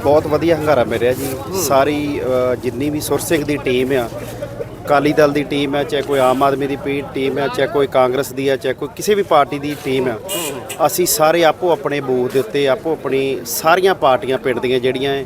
ਬਹੁਤ ਵਧੀਆ ਹੰਗਾਰਾ ਮਿਲਿਆ ਜੀ। ਸਾਰੀ ਅ, ਜਿੰਨੀ ਵੀ ਸੁਰ ਦੀ ਟੀਮ ਆ ਅਕਾਲੀ ਦਲ ਦੀ ਟੀਮ ਹੈ ਚਾਹੇ ਕੋਈ ਆਮ ਆਦਮੀ ਦੀ ਪੀ ਟੀਮ ਹੈ ਚਾਹੇ ਕੋਈ ਕਾਂਗਰਸ ਦੀ ਹੈ ਚਾਹੇ ਕੋਈ ਕਿਸੇ ਵੀ ਪਾਰਟੀ ਦੀ ਟੀਮ ਆ ਅਸੀਂ ਸਾਰੇ ਆਪੋ ਆਪਣੇ ਬੂਥ ਦੇ ਉੱਤੇ ਆਪੋ ਆਪਣੀ ਸਾਰੀਆਂ ਪਾਰਟੀਆਂ ਪਿੰਡ ਦੀਆਂ ਜਿਹੜੀਆਂ ਹੈ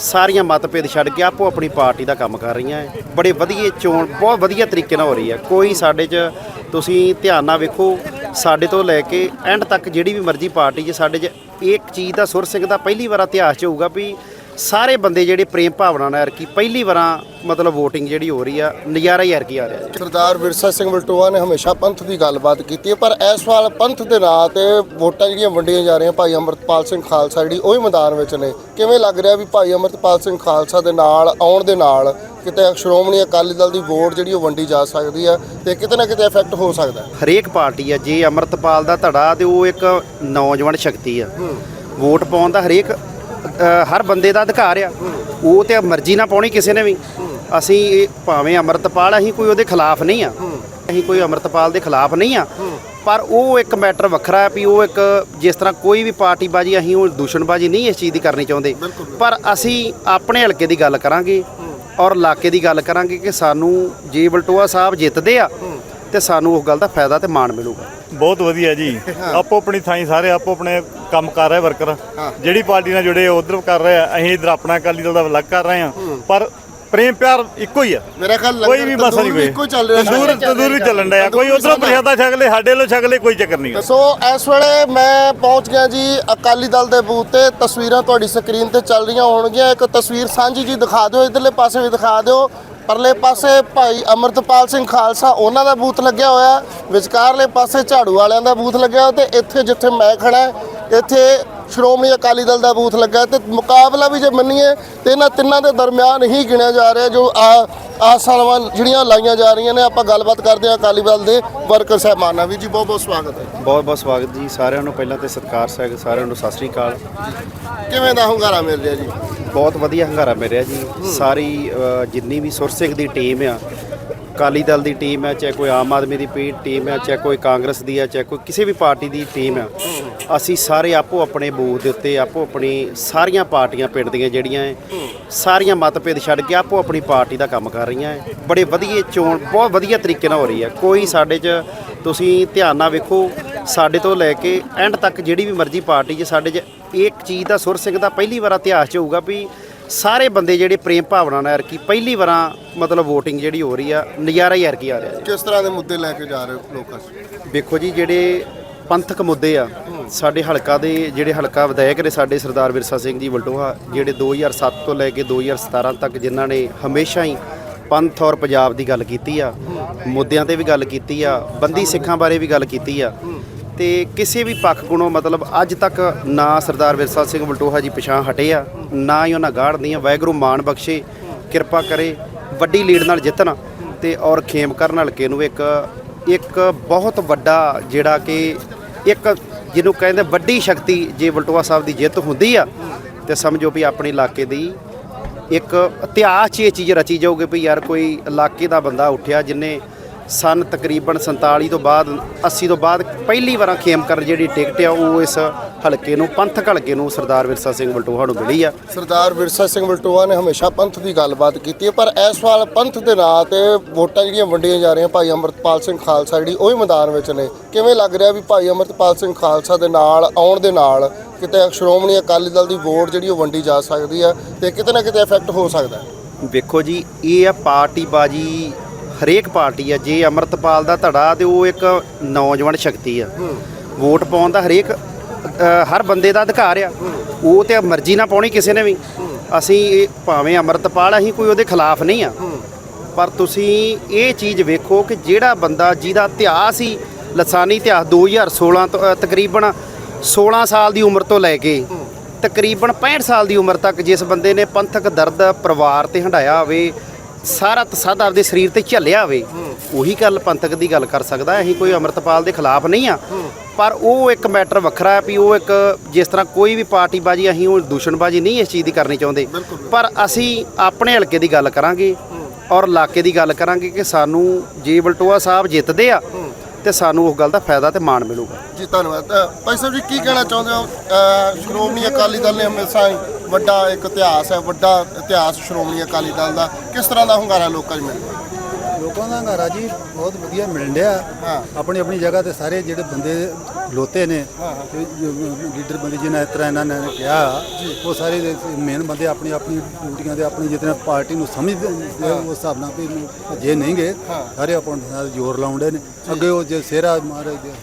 ਸਾਰੀਆਂ ਮਤਭੇਦ ਛੱਡ ਕੇ ਆਪੋ ਆਪਣੀ ਪਾਰਟੀ ਦਾ ਕੰਮ ਕਰ ਰਹੀਆਂ ਹੈ ਬੜੇ ਵਧੀਆ ਚੋਣ ਬਹੁਤ ਵਧੀਆ ਤਰੀਕੇ ਨਾਲ ਹੋ ਰਹੀ ਹੈ ਕੋਈ ਸਾਡੇ 'ਚ ਤੁਸੀਂ ਧਿਆਨ ਨਾਲ ਵੇਖੋ ਸਾਡੇ ਤੋਂ ਲੈ ਕੇ ਐਂਡ ਤੱਕ ਜਿਹੜੀ ਵੀ ਮਰਜ਼ੀ ਪਾਰਟੀ 'ਚ ਸਾਡੇ 'ਚ ਇੱਕ ਚੀਜ਼ ਦਾ ਸੁਰ ਸਿੰਘ ਦਾ ਪਹਿਲੀ ਵਾਰ ਇਤਿਹਾਸ 'ਚ ਹੋਊਗਾ ਵੀ ਸਾਰੇ ਬੰਦੇ ਜਿਹੜੇ ਪ੍ਰੇਮ ਭਾਵਨਾ ਨਾਲ ਕੀ ਪਹਿਲੀ ਵਾਰਾਂ ਮਤਲਬ VOTING ਜਿਹੜੀ ਹੋ ਰਹੀ ਆ ਨਜ਼ਾਰਾ ਹੀ ਕੀ ਆ ਰਿਹਾ? ਜੀ ਸਰਦਾਰ ਵਿਰਸਾ ਸਿੰਘ ਵਲਟੋਆ ਨੇ ਹਮੇਸ਼ਾ ਪੰਥ ਦੀ ਗੱਲਬਾਤ ਕੀਤੀ ਹੈ ਪਰ ਇਸ ਵਾਰ ਪੰਥ ਦੇ ਨਾਂ ਤੇ ਵੋਟਾਂ ਜਿਹੜੀਆਂ ਵੰਡੀਆਂ ਜਾ ਰਹੀਆਂ ਭਾਈ ਅਮਰਤਪਾਲ ਸਿੰਘ ਖਾਲਸਾ ਜਿਹੜੀ ਉਹ ਵੀ ਮੈਦਾਨ ਵਿੱਚ ਨੇ। ਕਿਵੇਂ ਲੱਗ ਰਿਹਾ ਵੀ ਭਾਈ ਅਮਰਤਪਾਲ ਸਿੰਘ ਖਾਲਸਾ ਦੇ ਨਾਲ ਆਉਣ ਦੇ ਨਾਲ ਕਿਤੇ ਸ਼੍ਰੋਮਣੀ ਅਕਾਲੀ ਦਲ ਦੀ ਵੋਟ ਜਿਹੜੀ ਉਹ ਵੰਡੀ ਜਾ ਸਕਦੀ ਹੈ ਤੇ ਕਿਤੇ ਨਾ ਕਿਤੇ ਇਫੈਕਟ ਹੋ ਸਕਦਾ ਹੈ? ਹਰੇਕ ਪਾਰਟੀ ਆ ਜੇ ਅਮਰਤਪਾਲ ਦਾ ਧੜਾ ਤੇ ਉਹ ਇੱਕ ਨੌਜਵਾਨ ਸ਼ਕਤੀ ਆ। ਵੋਟ ਪਾਉਣ ਦਾ ਹਰੇਕ ਹਰ ਬੰਦੇ ਦਾ ਅਧਿਕਾਰ ਆ। ਉਹ ਤੇ ਮਰਜ਼ੀ ਨਾ ਪਾਉਣੀ ਕਿਸੇ ਨੇ ਵੀ। ਅਸੀਂ ਇਹ ਭਾਵੇਂ ਅਮਰਤਪਾਲ, ਅਸੀਂ ਕੋਈ ਉਹਦੇ ਖਿਲਾਫ ਨਹੀਂ ਆ। ਅਸੀਂ ਕੋਈ ਅਮਰਤਪਾਲ ਦੇ ਖਿਲਾਫ ਨਹੀਂ ਆ। ਪਰ ਉਹ ਇੱਕ ਮੈਟਰ ਵੱਖਰਾ ਹੈ ਵੀ ਉਹ ਇੱਕ ਜਿਸ ਤਰ੍ਹਾਂ ਕੋਈ ਵੀ ਪਾਰਟੀ ਬਾਜੀ ਅਸੀਂ ਉਹ ਦੂਸ਼ਣਬਾਜੀ ਨਹੀਂ ਇਸ ਚੀਜ਼ ਦੀ ਕਰਨੀ ਚਾਹੁੰਦੇ। ਪਰ ਅਸੀਂ ਆਪਣੇ ਹਲਕੇ ਦੀ ਗੱਲ ਕਰਾਂਗੇ ਔਰ ਇਲਾਕੇ ਦੀ ਗੱਲ ਕਰਾਂਗੇ ਕਿ ਸਾਨੂੰ ਜੇ ਬਲਟੋਆ ਸਾਹਿਬ ਜਿੱਤਦੇ ਆ। ਤੇ ਸਾਨੂੰ ਉਸ ਗੱਲ ਦਾ ਫਾਇਦਾ ਤੇ ਮਾਣ ਮਿਲੂਗਾ। ਬਹੁਤ ਵਧੀਆ ਜੀ। ਆਪੋ ਆਪਣੀ ਥਾਈ ਸਾਰੇ ਆਪੋ ਆਪਣੇ ਕੰਮ ਕਰ ਰਹੇ ਵਰਕਰ ਜਿਹੜੀ ਪਾਰਟੀ ਨਾਲ ਜੁੜੇ ਉਧਰ ਕਰ ਰਹੇ ਆ। ਅਸੀਂ ਇਧਰ ਆਪਣਾ ਅਕਾਲੀ ਦਲ ਦਾ ਅਲੱਗ ਕਰ ਰਹੇ ਆ ਪਰ ਪ੍ਰੇਮ ਪਿਆਰ ਇੱਕੋ ਹੀ ਆ। ਮੇਰਾ ਖਿਆਲ ਕੋਈ ਵੀ ਮਸਾ ਨਹੀਂ ਕੋਈ। ਇੱਕੋ ਚੱਲ ਰਿਹਾ। ਤੰਦੂਰ ਤੰਦੂਰ ਵੀ ਚੱਲਣ ਡਿਆ। ਕੋਈ ਉਧਰੋਂ ਪ੍ਰਸ਼ਾਦਾ ਛਕ ਲੈ ਸਾਡੇ ਵੱਲੋਂ ਛਕ ਲੈ ਕੋਈ ਚੱਕਰ ਨਹੀਂ। ਸੋ ਇਸ ਵੇਲੇ ਮੈਂ ਪਹੁੰਚ ਗਿਆ ਜੀ ਅਕਾਲੀ ਦਲ ਦੇ ਬੂਥ ਤੇ। ਤਸਵੀਰਾਂ ਤੁਹਾਡੀ ਸਕਰੀਨ ਤੇ ਚੱਲ ਰਹੀਆਂ ਹੋਣਗੀਆਂ। ਇੱਕ ਤਸਵੀਰ ਸਾਂਝੀ ਜੀ ਦਿਖਾ ਦਿਓ ਇਧਰਲੇ ਪਾਸੇ ਵੀ ਦਿਖਾ ਦਿਓ। ਪਰਲੇ ਪਾਸੇ ਭਾਈ ਅਮਰਤਪਾਲ ਸਿੰਘ ਖਾਲਸਾ ਉਹਨਾਂ ਦਾ ਬੂਥ ਲੱਗਿਆ ਹੋਇਆ। ਵਿਚਕਾਰਲੇ ਪਾਸੇ ਝਾੜੂ ਵਾਲਿਆਂ ਦਾ ਬੂਥ ਲੱਗਿਆ ਹੋਇਆ ਤੇ ਇੱਥੇ ਜਿੱਥੇ ਮੈਂ ਖੜਾ ਇੱਥੇ ਸ਼੍ਰੋਮਣੀ ਅਕਾਲੀ ਦਲ ਦਾ ਬੂਥ ਲੱਗਾ ਤੇ ਮੁਕਾਬਲਾ ਵੀ ਜੇ ਮੰਨੀਏ ਤੇ ਇਹਨਾਂ ਤਿੰਨਾਂ ਦੇ ਦਰਮਿਆਨ ਹੀ ਗਿਣਿਆ ਜਾ ਰਿਹਾ ਜੋ ਆ ਆਸਾਂ ਜਿਹੜੀਆਂ ਲਾਈਆਂ ਜਾ ਰਹੀਆਂ ਨੇ। ਆਪਾਂ ਗੱਲਬਾਤ ਕਰਦੇ ਹਾਂ ਅਕਾਲੀ ਦਲ ਦੇ ਵਰਕਰ ਸਾਹਿਬਾਨਾਂ ਨਾਲ ਵੀ ਜੀ ਬਹੁਤ ਬਹੁਤ ਸਵਾਗਤ ਹੈ। ਬਹੁਤ ਬਹੁਤ ਸਵਾਗਤ ਜੀ। ਸਾਰਿਆਂ ਨੂੰ ਪਹਿਲਾਂ ਤੇ ਸਤਿਕਾਰ ਸਹਿਤ ਸਾਰਿਆਂ ਨੂੰ ਸਤਿ ਸ੍ਰੀ ਅਕਾਲ। ਕਿਵੇਂ ਦਾ ਹੁੰਗਾਰਾ ਮਿਲ ਰਿਹਾ ਜੀ? ਬਹੁਤ ਵਧੀਆ ਹੰਗਾਰਾ ਮਿਲਿਆ ਜੀ। ਸਾਰੀ ਅ, ਜਿੰਨੀ ਵੀ ਸੁਰ ਸਿੰਘ ਦੀ ਟੀਮ ਆ ਅਕਾਲੀ ਦਲ ਦੀ ਟੀਮ ਹੈ ਚਾਹੇ ਕੋਈ ਆਮ ਆਦਮੀ ਦੀ ਪੀ ਟੀਮ ਹੈ ਚਾਹੇ ਕੋਈ ਕਾਂਗਰਸ ਦੀ ਹੈ ਚਾਹੇ ਕੋਈ ਕਿਸੇ ਵੀ ਪਾਰਟੀ ਦੀ ਟੀਮ ਹੈ। ਅਸੀਂ ਸਾਰੇ ਆਪੋ ਆਪਣੇ ਬੂਥ ਦੇ ਉੱਤੇ ਆਪੋ ਆਪਣੀ ਸਾਰੀਆਂ ਪਾਰਟੀਆਂ ਪਿੰਡ ਦੀਆਂ ਜਿਹੜੀਆਂ ਹੈ। ਸਾਰੀਆਂ ਮਤਭੇਦ ਛੱਡ ਕੇ ਆਪੋ ਆਪਣੀ ਪਾਰਟੀ ਦਾ ਕੰਮ ਕਰ ਰਹੀਆਂ ਹੈ ਬੜੇ ਵਧੀਆ ਚੋਣ ਬਹੁਤ ਵਧੀਆ ਤਰੀਕੇ ਨਾਲ ਹੋ ਰਹੀ ਹੈ ਕੋਈ ਸਾਡੇ 'ਚ ਤੁਸੀਂ ਧਿਆਨ ਨਾਲ ਵੇਖੋ ਸਾਡੇ ਤੋਂ ਲੈ ਕੇ ਐਂਡ ਤੱਕ ਜਿਹੜੀ ਵੀ ਮਰਜ਼ੀ ਪਾਰਟੀ 'ਚ ਸਾਡੇ 'ਚ ਇੱਕ ਚੀਜ਼ ਦਾ ਸੁਰ ਸਿੰਘ ਦਾ ਪਹਿਲੀ ਵਾਰ ਇਤਿਹਾਸ 'ਚ ਹੋਊਗਾ ਵੀ ਸਾਰੇ ਬੰਦੇ ਜਿਹੜੇ ਪ੍ਰੇਮ ਭਾਵਨਾ ਨਾਲ ਕੀ ਪਹਿਲੀ ਵਾਰਾਂ ਮਤਲਬ VOTING ਜਿਹੜੀ ਹੋ ਰਹੀ ਆ ਨਜ਼ਾਰਾ ਹੀ ਕੀ ਆ ਰਿਹਾ ਜੀ। ਕਿਸ ਤਰ੍ਹਾਂ ਦੇ ਮੁੱਦੇ ਲੈ ਕੇ ਜਾ ਰਹੇ ਹੋ ਲੋਕਾਂ 'ਚ? ਵੇਖੋ ਜੀ ਜਿਹੜੇ ਪੰਥਕ ਮੁੱਦੇ ਆ ਸਾਡੇ ਹਲਕਾ ਦੇ ਜਿਹੜੇ ਹਲਕਾ ਵਿਧਾਇਕ ਨੇ ਸਾਡੇ ਸਰਦਾਰ ਵਿਰਸਾ ਸਿੰਘ ਜੀ ਵਲਟੋਹਾ ਜਿਹੜੇ 2007 ਤੋਂ ਲੈ ਕੇ 2017 ਤੱਕ ਜਿਨ੍ਹਾਂ ਨੇ ਹਮੇਸ਼ਾ ਹੀ ਪੰਥ ਔਰ ਪੰਜਾਬ ਦੀ ਗੱਲ ਕੀਤੀ ਆ ਮੁੱਦਿਆਂ ਤੇ ਵੀ ਗੱਲ ਕੀਤੀ ਆ ਬੰਦੀ ਸਿੱਖਾਂ ਬਾਰੇ ਵੀ ਗੱਲ ਕੀਤੀ ਆ ਤੇ ਕਿਸੇ ਵੀ ਪੱਖ ਕੋਲੋਂ ਮਤਲਬ ਅੱਜ ਤੱਕ ਨਾ ਸਰਦਾਰ ਵਿਰਸਾ ਸਿੰਘ ਵਲਟੋਹਾ ਜੀ ਪਿਛਾਂ ਹਟੇ ਆ, ਨਾ ਹੀ ਉਹਨਾਂ ਗਾੜਦੀਆਂ ਵਾਹਿਗੁਰੂ ਮਾਣ ਬਖਸ਼ੇ, ਕਿਰਪਾ ਕਰੇ, ਵੱਡੀ ਲੀਡ ਨਾਲ ਜਿੱਤਣ ਤੇ ਔਰ ਖੇਮ ਕਰਨ ਹਲਕੇ ਨੂੰ ਇੱਕ ਇੱਕ ਬਹੁਤ ਵੱਡਾ ਜਿਹੜਾ ਕਿ ਇੱਕ ਜਿਹਨੂੰ ਕਹਿੰਦੇ ਵੱਡੀ ਸ਼ਕਤੀ ਜੇ ਵਲਟੋਆ ਸਾਹਿਬ ਦੀ ਜਿੱਤ ਹੁੰਦੀ ਆ, ਤੇ ਸਮਝੋ ਵੀ ਆਪਣੇ ਇਲਾਕੇ ਦੀ ਇੱਕ ਇਤਿਹਾਸ 'ਚ ਇਹ ਚੀਜ਼ ਰਚੀ ਜਾਊਗੀ ਵੀ ਯਾਰ ਕੋਈ ਇਲਾਕੇ ਦਾ ਬੰਦਾ ਉੱਠਿਆ ਜਿਨੇ ਸਨ ਤਕਰੀਬਨ 47 ਤੋਂ ਬਾਅਦ 80 ਤੋਂ ਬਾਅਦ ਪਹਿਲੀ ਵਾਰਾਂ ਖੇਮ ਕਰ ਜਿਹੜੀ ਟਿਕਟ ਆ ਉਹ ਇਸ ਹਲਕੇ ਨੂੰ ਪੰਥਕ ਹਲਕੇ ਨੂੰ ਸਰਦਾਰ ਵਿਰਸਾ ਸਿੰਘ ਵਲਟੋਹਾ ਨੂੰ ਮਿਲੀ ਆ। ਸਰਦਾਰ ਵਿਰਸਾ ਸਿੰਘ ਵਲਟੋਆ ਨੇ ਹਮੇਸ਼ਾ ਪੰਥ ਦੀ ਗੱਲਬਾਤ ਕੀਤੀ ਹੈ ਪਰ ਇਸ ਵਾਰ ਪੰਥ ਦੇ ਨਾਂ ਤੇ ਵੋਟਾਂ ਜਿਹੜੀਆਂ ਵੰਡੀਆਂ ਜਾ ਰਹੀਆਂ ਭਾਈ ਅਮਰਤਪਾਲ ਸਿੰਘ ਖਾਲਸਾ ਜਿਹੜੀ ਉਹ ਵੀ ਮੈਦਾਨ ਵਿੱਚ ਨੇ। ਕਿਵੇਂ ਲੱਗ ਰਿਹਾ ਵੀ ਭਾਈ ਅਮਰਤਪਾਲ ਸਿੰਘ ਖਾਲਸਾ ਦੇ ਨਾਲ ਆਉਣ ਦੇ ਨਾਲ ਕਿਤੇ ਸ਼੍ਰੋਮਣੀ ਅਕਾਲੀ ਦਲ ਦੀ ਵੋਟ ਜਿਹੜੀ ਉਹ ਵੰਡੀ ਜਾ ਸਕਦੀ ਹੈ ਤੇ ਕਿਤੇ ਨਾ ਕਿਤੇ ਇਫੈਕਟ ਹੋ ਸਕਦਾ ਹੈ? ਵੇਖੋ ਜੀ ਇਹ ਆ ਪਾਰਟੀ ਬਾਜੀ ਹਰੇਕ ਪਾਰਟੀ ਆ ਜੇ ਅਮਰਤਪਾਲ ਦਾ ਧੜਾ ਤੇ ਉਹ ਇੱਕ ਨੌਜਵਾਨ ਸ਼ਕਤੀ ਆ। ਵੋਟ ਪਾਉਣ ਦਾ ਹਰੇਕ ਹਰ ਬੰਦੇ ਦਾ ਅਧਿਕਾਰ ਆ। ਉਹ ਤੇ ਮਰਜ਼ੀ ਨਾਲ ਪਾਉਣੀ ਕਿਸੇ ਨੇ ਵੀ। ਅਸੀਂ ਇਹ ਭਾਵੇਂ ਅਮਰਤਪਾਲ ਅਸੀਂ ਕੋਈ ਉਹਦੇ ਖਿਲਾਫ ਨਹੀਂ ਆ। ਪਰ ਤੁਸੀਂ ਇਹ ਚੀਜ਼ ਵੇਖੋ ਕਿ ਜਿਹੜਾ ਬੰਦਾ ਜਿਹਦਾ ਇਤਿਹਾਸ ਹੀ ਲਸਾਨੀ ਇਤਿਹਾਸ 2016 ਤੋਂ ਤਕਰੀਬਨ 16 ਸਾਲ ਦੀ ਉਮਰ ਤੋਂ ਲੈ ਕੇ ਤਕਰੀਬਨ 65 ਸਾਲ ਦੀ ਉਮਰ ਤੱਕ ਜਿਸ ਬੰਦੇ ਨੇ ਪੰਥਕ ਦਰਦ ਪਰਿਵਾਰ ਤੇ ਹੰਡਾਇਆ ਹੋਵੇ ਸਾਰਾ ਤਸੱਦ ਆਪਦੇ ਸਰੀਰ ਤੇ ਝੱਲਿਆ ਹੋਵੇ ਉਹੀ ਗੱਲ ਪੰਥਕ ਦੀ ਗੱਲ ਕਰ ਸਕਦਾ ਅਸੀਂ ਕੋਈ ਅਮਰਤਪਾਲ ਦੇ ਖਿਲਾਫ ਨਹੀਂ ਆ। ਪਰ ਉਹ ਇੱਕ ਮੈਟਰ ਵੱਖਰਾ ਹੈ ਵੀ ਉਹ ਇੱਕ ਜਿਸ ਤਰ੍ਹਾਂ ਕੋਈ ਵੀ ਪਾਰਟੀ ਬਾਜੀ ਅਸੀਂ ਉਹ ਦੂਸ਼ਣਬਾਜੀ ਨਹੀਂ ਇਸ ਚੀਜ਼ ਦੀ ਕਰਨੀ ਚਾਹੁੰਦੇ। ਪਰ ਅਸੀਂ ਆਪਣੇ ਹਲਕੇ ਦੀ ਗੱਲ ਕਰਾਂਗੇ ਔਰ ਇਲਾਕੇ ਦੀ ਗੱਲ ਕਰਾਂਗੇ ਕਿ ਸਾਨੂੰ ਜੇ ਬਲਟੋਆ ਸਾਹਿਬ ਜਿੱਤਦੇ ਆ ਤੇ ਸਾਨੂੰ ਉਸ ਗੱਲ ਦਾ ਫਾਇਦਾ ਤੇ ਮਾਣ ਮਿਲੂਗਾ। ਜੀ ਧੰਨਵਾਦ। ਭਾਈ ਸਾਹਿਬ ਜੀ ਕੀ ਕਹਿਣਾ ਚਾਹੁੰਦੇ ਹੋ? ਸ਼੍ਰੋਮਣੀ ਅਕਾਲੀ ਦਲ ਨੇ ਹਮੇਸ਼ਾ ਹੀ ਵੱਡਾ ਇੱਕ ਇਤਿਹਾਸ ਹੈ ਵੱਡਾ ਇਤਿਹਾਸ ਸ਼੍ਰੋਮਣੀ ਅਕਾਲੀ ਦਲ ਦਾ। ਕਿਸ ਤਰ੍ਹਾਂ ਦਾ ਹੁੰਗਾਰਾ ਲੋਕਾਂ 'ਚ ਮਿਲ ਰਿਹਾ? ਲੋਕਾਂ ਦਾ ਘਰ ਜੀ ਬਹੁਤ ਵਧੀਆ ਮਿਲਣ ਡਿਆ। ਆਪਣੀ ਆਪਣੀ ਜਗ੍ਹਾ ਤੇ ਸਾਰੇ ਜਿਹੜੇ ਬੰਦੇ ਲੋਤੇ ਨੇ ਲੀਡਰ ਬੰਦੇ ਜਿਹਨਾਂ ਇਸ ਤਰ੍ਹਾਂ ਇਹਨਾਂ ਨੇ ਕਿਹਾ ਉਹ ਸਾਰੇ ਮੇਨ ਬੰਦੇ ਆਪਣੀ ਆਪਣੀ ਡਿਊਟੀਆਂ ਦੇ ਆਪਣੀ ਜਿਤਨੇ ਪਾਰਟੀ ਨੂੰ ਸਮਝਦੇ ਉਸ ਹਿਸਾਬ ਨਾਲ ਵੀ ਜੇ ਨਹੀਂ ਗਏ ਸਾਰੇ ਆਪਣੇ ਨਾਲ ਜ਼ੋਰ ਲਾਉਂਦੇ ਨੇ। ਅੱਗੇ ਉਹ ਜੇ ਸੇਰਾ ਮਹਾਰਾਜ ਦੇ-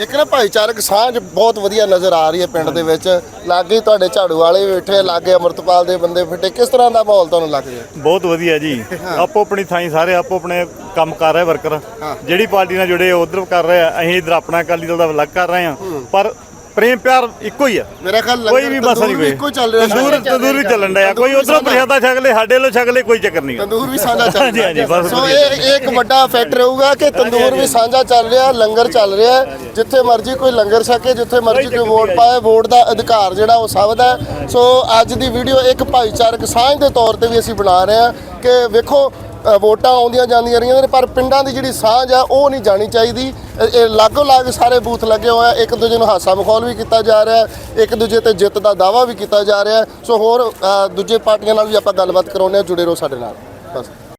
ਇੱਕ ਨਾ ਭਾਈਚਾਰਕ ਸਾਂਝ ਬਹੁਤ ਵਧੀਆ ਨਜ਼ਰ ਆ ਰਹੀ ਹੈ ਪਿੰਡ ਦੇ ਵਿੱਚ। ਲਾਗੇ ਤੁਹਾਡੇ ਝਾੜੂ ਵਾਲੇ ਬੈਠੇ ਲਾਗੇ ਅਮਰਤਪਾਲ ਦੇ ਬੰਦੇ ਫਿੱਟੇ ਕਿਸ ਤਰ੍ਹਾਂ ਦਾ ਮਾਹੌਲ ਤੁਹਾਨੂੰ ਲੱਗ ਰਿਹਾ? ਬਹੁਤ ਵਧੀਆ ਜੀ। ਆਪੋ ਆਪਣੀ ਥਾਂ ਸਾਰੇ ਆਪੋ ਆਪਣੇ ਕੰਮ ਕਰ ਰਹੇ ਵਰਕਰ ਜਿਹੜੀ ਪਾਰਟੀ ਨਾਲ ਜੁੜੇ ਉਧਰ ਕਰ ਰਹੇ ਆ। ਅਸੀਂ ਇਧਰ ਆਪਣਾ ਅਕਾਲੀ ਦਲ ਦਾ ਅਲੱਗ ਕਰ ਰਹੇ ਆ। ਪਰ ਪ੍ਰੇਮ ਪਿਆਰ ਇੱਕੋ ਹੀ ਆ। ਮੇਰਾ ਖਿਆਲ ਕੋਈ ਵੀ ਮਸਾ ਨਹੀਂ ਵੀ ਇੱਕੋ ਚੱਲ ਰਿਹਾ ਤੰਦੂਰ ਤੰਦੂਰ ਵੀ ਚੱਲਣ ਡਿਆ। ਕੋਈ ਉਧਰੋਂ ਪ੍ਰਸ਼ਾਦਾ ਛਕ ਲੈ ਸਾਡੇ ਵੱਲੋਂ ਛਕ ਲੈ ਕੋਈ ਚੱਕਰ ਨਹੀਂ ਤੰਦੂਰ ਵੀ ਸਾਂਝਾ ਚੱਲ ਹਾਂਜੀ, ਹਾਂਜੀ, ਰਿਹਾ ਬਸ ਸੋ। ਇਹ ਇੱਕ ਵੱਡਾ ਫੈਕਟ ਰਹੂਗਾ ਕਿ ਤੰਦੂਰ ਵੀ ਸਾਂਝਾ ਚੱਲ ਰਿਹਾ ਲੰਗਰ ਚੱਲ ਰਿਹਾ। ਜਿੱਥੇ ਮਰਜ਼ੀ ਕੋਈ ਲੰਗਰ ਛਕੇ ਜਿੱਥੇ ਮਰਜ਼ੀ ਕੋਈ ਵੋਟ ਪਾਏ ਵੋਟ ਦਾ ਅਧਿਕਾਰ ਜਿਹੜਾ ਉਹ ਸਭ ਦਾ। ਸੋ ਅੱਜ ਦੀ ਵੀਡੀਓ ਇੱਕ ਭਾਈਚਾਰਕ ਸਾਂਝ ਦੇ ਤੌਰ ਤੇ ਵੀ ਅਸੀਂ ਬਣਾ ਰਹੇ ਹਾਂ ਕਿ ਵੇਖੋ ਵੋਟਾਂ ਆਉਂਦੀਆਂ ਜਾਂਦੀਆਂ ਰਹੀਆਂ ਨੇ, ਪਰ ਪਿੰਡਾਂ ਦੀ ਜਿਹੜੀ ਸਾਂਝ ਆ, ਉਹ ਨਹੀਂ ਜਾਣੀ ਚਾਹੀਦੀ। ਇਹ- ਇਹ ਲਾਗੋ ਲਾਗ ਸਾਰੇ ਬੂਥ ਲੱਗੇ ਹੋਏ ਆ, ਇੱਕ ਦੂਜੇ ਨੂੰ ਹਾਸਾ ਮਖੌਲ ਵੀ ਕੀਤਾ ਜਾ ਰਿਹਾ ਇੱਕ ਦੂਜੇ ਤੇ ਜਿੱਤ ਦਾ ਦਾਵਾ ਵੀ ਕੀਤਾ ਜਾ ਰਿਹਾ ਸੋ ਹੋਰ ਦੂਜੇ ਪਾਰਟੀਆਂ ਨਾਲ ਵੀ ਆਪਾਂ ਗੱਲਬਾਤ ਕਰਾਉਂਦੇ ਹਾਂ, ਜੁੜੇ ਰਹੋ ਸਾਡੇ ਨਾਲ। ਬਸ।